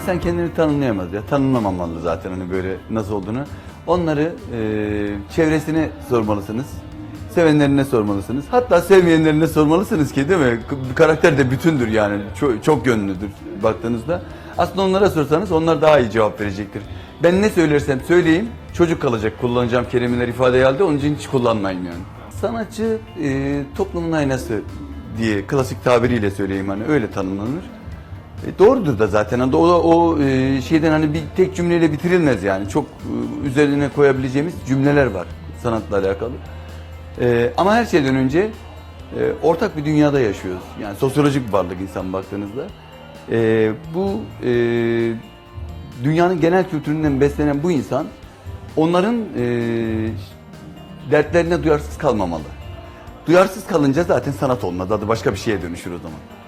insan kendini tanımlayamaz ya. Tanımlamamalı zaten hani böyle nasıl olduğunu. Onları e, çevresine sormalısınız. Sevenlerine sormalısınız. Hatta sevmeyenlerine sormalısınız ki değil mi? Karakter de bütündür yani. Çok, çok yönlüdür baktığınızda. Aslında onlara sorsanız onlar daha iyi cevap verecektir. Ben ne söylersem söyleyeyim çocuk kalacak kullanacağım kelimeler ifade geldi. Onun için hiç kullanmayın yani. Sanatçı e, toplumun aynası diye klasik tabiriyle söyleyeyim hani öyle tanımlanır. E, doğrudur da zaten. Hani o, o e, şeyden hani bir tek cümleyle bitirilmez yani. Çok e, üzerine koyabileceğimiz cümleler var sanatla alakalı. E, ama her şeyden önce e, ortak bir dünyada yaşıyoruz. Yani sosyolojik bir varlık insan baktığınızda. E, bu e, dünyanın genel kültüründen beslenen bu insan onların e, dertlerine duyarsız kalmamalı. Duyarsız kalınca zaten sanat olmaz. Adı başka bir şeye dönüşür o zaman.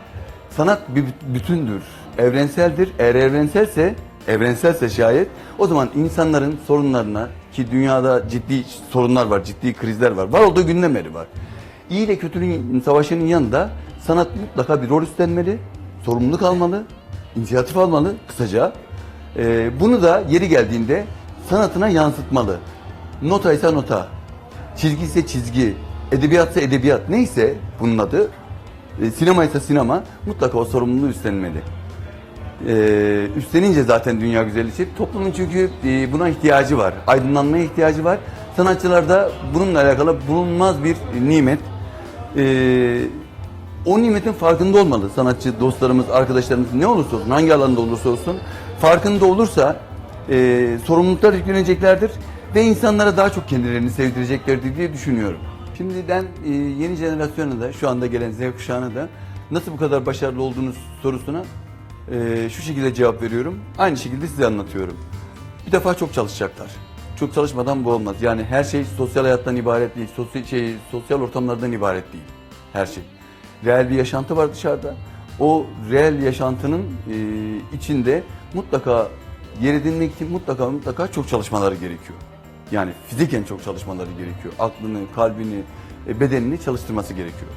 Sanat bir bütündür, evrenseldir. Eğer evrenselse, evrenselse şayet o zaman insanların sorunlarına ki dünyada ciddi sorunlar var, ciddi krizler var. Var olduğu günden var. İyi ile kötünün savaşının yanında sanat mutlaka bir rol üstlenmeli, sorumluluk almalı, inisiyatif almalı kısaca. Ee, bunu da yeri geldiğinde sanatına yansıtmalı. Nota ise nota, çizgi ise çizgi, edebiyatsa edebiyat neyse bunun adı e, sinema ise sinema mutlaka o sorumluluğu üstlenmeli. E, üstlenince zaten dünya güzelleşir. Toplumun çünkü e, buna ihtiyacı var. Aydınlanmaya ihtiyacı var. Sanatçılarda bununla alakalı bulunmaz bir nimet. E, o nimetin farkında olmalı sanatçı dostlarımız, arkadaşlarımız ne olursa olsun, hangi alanda olursa olsun farkında olursa e, sorumluluklar yükleneceklerdir ve insanlara daha çok kendilerini sevdireceklerdir diye düşünüyorum. Şimdiden e, yeni jenerasyona da şu anda gelen Z kuşağına da nasıl bu kadar başarılı olduğunuz sorusuna e, şu şekilde cevap veriyorum. Aynı şekilde size anlatıyorum. Bir defa çok çalışacaklar. Çok çalışmadan bu olmaz. Yani her şey sosyal hayattan ibaret değil. Sosyal, şey, sosyal ortamlardan ibaret değil. Her şey. Reel bir yaşantı var dışarıda. O reel yaşantının e, içinde mutlaka yer edinmek için mutlaka mutlaka çok çalışmaları gerekiyor. Yani fiziken çok çalışmaları gerekiyor. Aklını, kalbini, e, bedenini çalıştırması gerekiyor.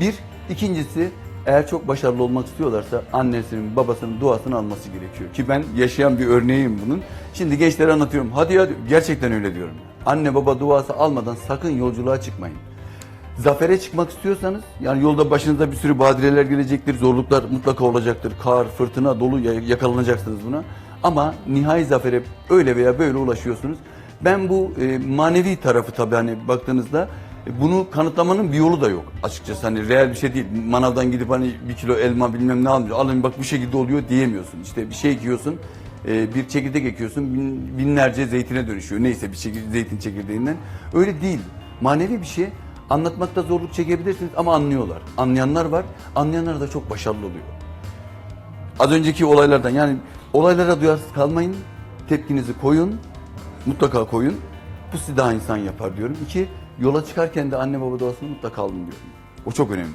Bir. ikincisi eğer çok başarılı olmak istiyorlarsa annesinin, babasının duasını alması gerekiyor. Ki ben yaşayan bir örneğim bunun. Şimdi gençlere anlatıyorum. Hadi ya gerçekten öyle diyorum. Anne baba duası almadan sakın yolculuğa çıkmayın. Zafere çıkmak istiyorsanız yani yolda başınıza bir sürü badireler gelecektir, zorluklar mutlaka olacaktır. Kar, fırtına dolu ya- yakalanacaksınız buna. Ama nihai zafere öyle veya böyle ulaşıyorsunuz. Ben bu e, manevi tarafı tabii hani baktığınızda e, bunu kanıtlamanın bir yolu da yok açıkçası. Hani reel bir şey değil. Manavdan gidip hani bir kilo elma bilmem ne almış. Alın bak bu şekilde oluyor diyemiyorsun. İşte bir şey ekiyorsun. e, bir çekirdek ekiyorsun. bin- binlerce zeytine dönüşüyor. Neyse bir çekir- zeytin çekirdeğinden. Öyle değil. Manevi bir şey. Anlatmakta zorluk çekebilirsiniz ama anlıyorlar. Anlayanlar var. Anlayanlar da çok başarılı oluyor. Az önceki olaylardan yani olaylara duyarsız kalmayın. Tepkinizi koyun. Mutlaka koyun. Bu sizi daha insan yapar diyorum. İki, yola çıkarken de anne baba duasını mutlaka alın diyorum. O çok önemli.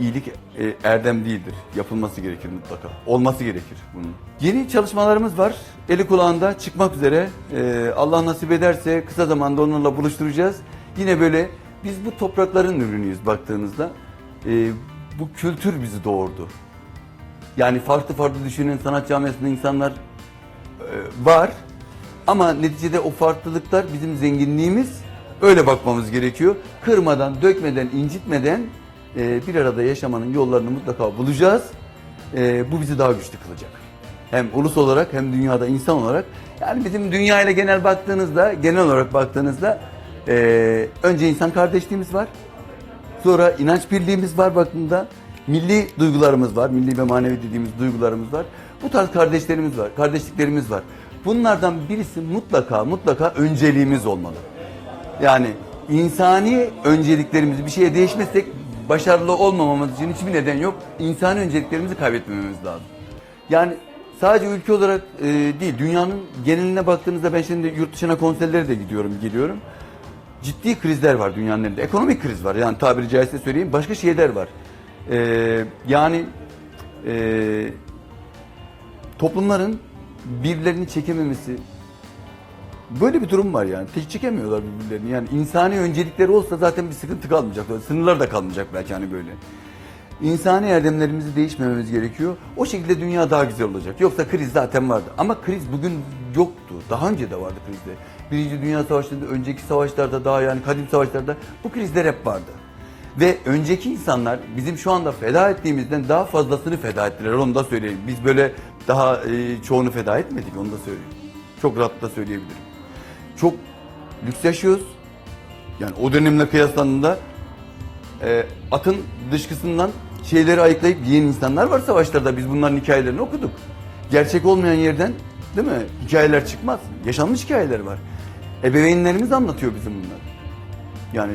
İyilik e, erdem değildir. Yapılması gerekir mutlaka. Olması gerekir bunun. Yeni çalışmalarımız var. Eli kulağında çıkmak üzere. E, Allah nasip ederse kısa zamanda onlarla buluşturacağız. Yine böyle biz bu toprakların ürünüyüz baktığınızda. E, bu kültür bizi doğurdu. Yani farklı farklı düşünen sanat camiasında insanlar e, var. Ama neticede o farklılıklar bizim zenginliğimiz. Öyle bakmamız gerekiyor. Kırmadan, dökmeden, incitmeden e, bir arada yaşamanın yollarını mutlaka bulacağız. E, bu bizi daha güçlü kılacak. Hem ulus olarak hem dünyada insan olarak. Yani bizim dünya ile genel baktığınızda, genel olarak baktığınızda e, önce insan kardeşliğimiz var. Sonra inanç birliğimiz var baktığında. Milli duygularımız var. Milli ve manevi dediğimiz duygularımız var. Bu tarz kardeşlerimiz var. Kardeşliklerimiz var. Bunlardan birisi mutlaka mutlaka önceliğimiz olmalı. Yani insani önceliklerimizi bir şeye değişmezsek başarılı olmamamız için hiçbir neden yok. İnsani önceliklerimizi kaybetmememiz lazım. Yani sadece ülke olarak e, değil, dünyanın geneline baktığınızda ben şimdi yurt dışına konserlere de gidiyorum, geliyorum. Ciddi krizler var dünyanın elinde. Ekonomik kriz var yani tabiri caizse söyleyeyim. Başka şeyler var. E, yani e, toplumların birbirlerini çekememesi, Böyle bir durum var yani. Hiç çekemiyorlar birbirlerini. Yani insani öncelikleri olsa zaten bir sıkıntı kalmayacak. Sınırlar da kalmayacak belki hani böyle. İnsani erdemlerimizi değişmememiz gerekiyor. O şekilde dünya daha güzel olacak. Yoksa kriz zaten vardı. Ama kriz bugün yoktu. Daha önce de vardı krizde. Birinci Dünya Savaşı'nda, önceki savaşlarda daha yani kadim savaşlarda bu krizler hep vardı. Ve önceki insanlar bizim şu anda feda ettiğimizden daha fazlasını feda ettiler. Onu da söyleyeyim. Biz böyle daha e, çoğunu feda etmedik. Onu da söyleyeyim. Çok rahatlıkla söyleyebilirim. Çok lüks yaşıyoruz. Yani o dönemle kıyaslandığında e, atın dışkısından şeyleri ayıklayıp yiyen insanlar var savaşlarda. Biz bunların hikayelerini okuduk. Gerçek olmayan yerden değil mi? Hikayeler çıkmaz. Yaşanmış hikayeler var. Ebeveynlerimiz anlatıyor bizim bunları. Yani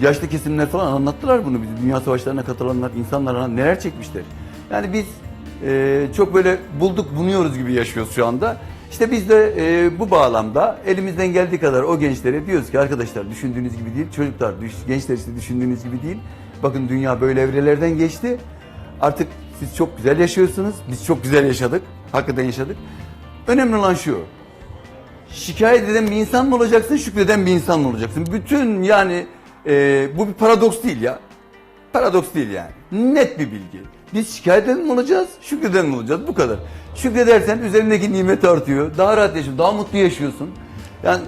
yaşlı kesimler falan anlattılar bunu bize. Dünya savaşlarına katılanlar, insanlar neler çekmişler. Yani biz e, çok böyle bulduk bunuyoruz gibi yaşıyoruz şu anda. İşte biz de e, bu bağlamda elimizden geldiği kadar o gençlere diyoruz ki arkadaşlar düşündüğünüz gibi değil, çocuklar, gençler işte düşündüğünüz gibi değil. Bakın dünya böyle evrelerden geçti. Artık siz çok güzel yaşıyorsunuz, biz çok güzel yaşadık, hakikaten yaşadık. Önemli olan şu, şikayet eden bir insan mı olacaksın, şükreden bir insan mı olacaksın? Bütün yani e, bu bir paradoks değil ya. Paradoks değil yani. Net bir bilgi. Biz şikayet mi olacağız, şükreden mi olacağız? Bu kadar. Şükredersen üzerindeki nimet artıyor. Daha rahat yaşıyorsun, daha mutlu yaşıyorsun. Yani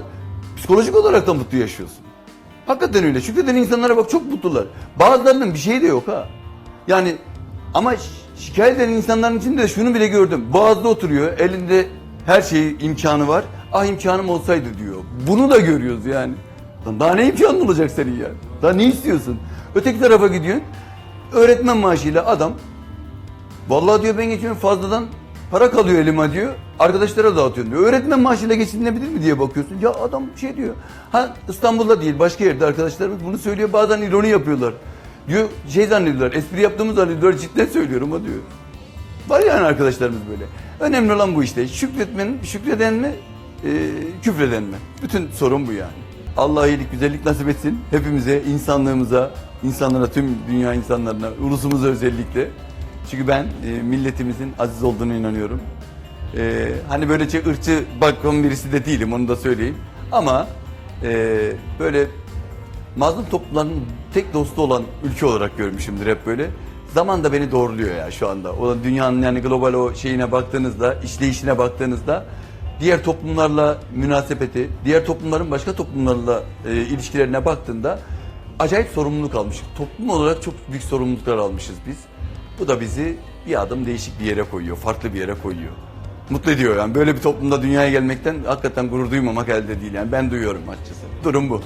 psikolojik olarak da mutlu yaşıyorsun. Hakikaten öyle. Şükreden insanlara bak çok mutlular. Bazılarının bir şeyi de yok ha. Yani ama şikayet eden insanların içinde de şunu bile gördüm. Boğazda oturuyor, elinde her şey imkanı var. Ah imkanım olsaydı diyor. Bunu da görüyoruz yani. Daha ne imkanın olacak senin ya? Daha ne istiyorsun? Öteki tarafa gidiyorsun. Öğretmen maaşıyla adam Vallahi diyor ben geçiyorum fazladan para kalıyor elime diyor. Arkadaşlara dağıtıyorum diyor. Öğretmen maaşıyla geçinilebilir mi diye bakıyorsun. Ya adam şey diyor. Ha İstanbul'da değil başka yerde arkadaşlarımız bunu söylüyor. Bazen ironi yapıyorlar. Diyor şey zannediyorlar. Espri yaptığımız zannediyorlar. Cidden söylüyorum ha diyor. Var yani arkadaşlarımız böyle. Önemli olan bu işte. Şükretmenin, şükreden mi, e, küfreden mi? Bütün sorun bu yani. Allah iyilik, güzellik nasip etsin. Hepimize, insanlığımıza, insanlara, tüm dünya insanlarına, ulusumuza özellikle. Çünkü ben e, milletimizin aziz olduğunu inanıyorum. E, hani böylece ırkçı bakım birisi de değilim, onu da söyleyeyim. Ama e, böyle mazlum toplumların tek dostu olan ülke olarak görmüşümdür hep böyle. Zaman da beni doğruluyor ya şu anda. O dünyanın yani global o şeyine baktığınızda, işleyişine baktığınızda diğer toplumlarla münasebeti, diğer toplumların başka toplumlarla e, ilişkilerine baktığında acayip sorumluluk almışız. Toplum olarak çok büyük sorumluluklar almışız biz. Bu da bizi bir adım değişik bir yere koyuyor, farklı bir yere koyuyor. Mutlu ediyor yani. Böyle bir toplumda dünyaya gelmekten hakikaten gurur duymamak elde değil yani. Ben duyuyorum açıkçası. Durum bu.